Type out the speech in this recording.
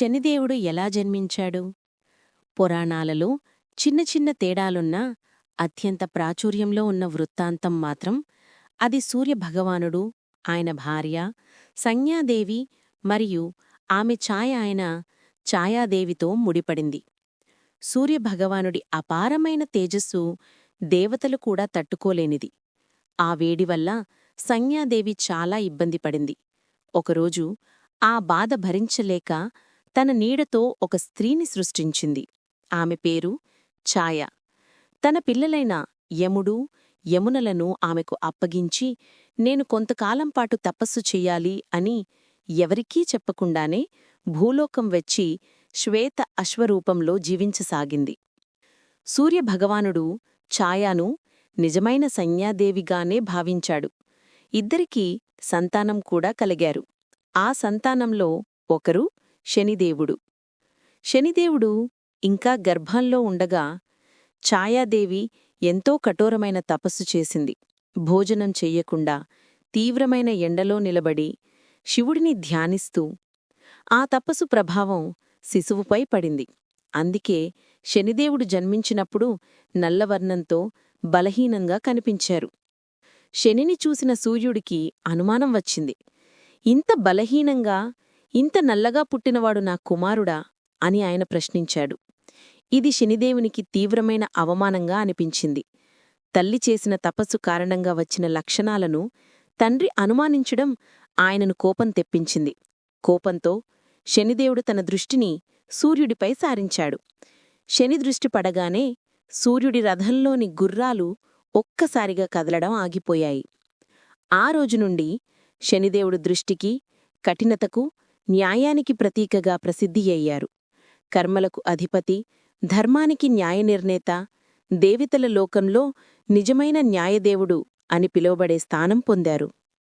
శనిదేవుడు ఎలా జన్మించాడు? పురాణాలలో చిన్న చిన్న తేడాలున్నా అత్యంత ప్రాచుర్యంలో ఉన్న వృత్తాంతం మాత్రం అది సూర్యభగవానుడు ఆయన భార్య సంజ్ఞాదేవి మరియు ఆమె ఛాయ ఆయన ఛాయాదేవితో ముడిపడింది. సూర్యభగవానుడి అపారమైన తేజస్సు దేవతలు కూడా తట్టుకోలేనిది. ఆ వేడి వల్ల సంజ్ఞాదేవి చాలా ఇబ్బంది పడింది. ఒకరోజు ఆ బాధ భరించలేక తన నీడతో ఒక స్త్రీని సృష్టించింది. ఆమె పేరు ఛాయ. తన పిల్లలైన యముడు యమునలను ఆమెకు అప్పగించి నేను కొంతకాలం పాటు తపస్సు చెయ్యాలి అని ఎవరికీ చెప్పకుండానే భూలోకం వచ్చి శ్వేత అశ్వరూపంలో జీవించసాగింది. సూర్యభగవానుడు ఛాయాను నిజమైన సంజ్ఞాదేవిగానే భావించాడు. ఇద్దరికీ సంతానం కూడా కలిగారు. ఆ సంతానంలో ఒకరు శనిదేవుడు. శనిదేవుడు ఇంకా గర్భంలో ఉండగా ఛాయాదేవి ఎంతో కఠోరమైన తపస్సు చేసింది. భోజనం చెయ్యకుండా తీవ్రమైన ఎండలో నిలబడి శివుడిని ధ్యానిస్తూ ఆ తపస్సు ప్రభావం శిశువుపై పడింది. అందుకే శనిదేవుడు జన్మించినప్పుడు నల్లవర్ణంతో బలహీనంగా కనిపించారు. శనిని చూసిన సూర్యుడికి అనుమానం వచ్చింది. ఇంత బలహీనంగా ఇంత నల్లగా పుట్టినవాడు నా కుమారుడా? అని ఆయన ప్రశ్నించాడు. ఇది శనిదేవునికి తీవ్రమైన అవమానంగా అనిపించింది. తల్లి చేసిన తపస్సు కారణంగా వచ్చిన లక్షణాలను తండ్రి అనుమానించడం ఆయనను కోపం తెప్పించింది. కోపంతో శనిదేవుడు తన దృష్టిని సూర్యుడిపై సారించాడు. శని దృష్టి పడగానే సూర్యుడి రథంలోని గుర్రాలు ఒక్కసారిగా కదలడం ఆగిపోయాయి. ఆ రోజు నుండి శనిదేవుడు దృష్టికి కఠినతకు న్యాయానికి ప్రతీకగా ప్రసిద్ధి అయ్యారు. కర్మలకు అధిపతి ధర్మానికి న్యాయనిర్ణేత దేవితల లోకంలో నిజమైన న్యాయదేవుడు అని పిలువబడే స్థానం పొందారు.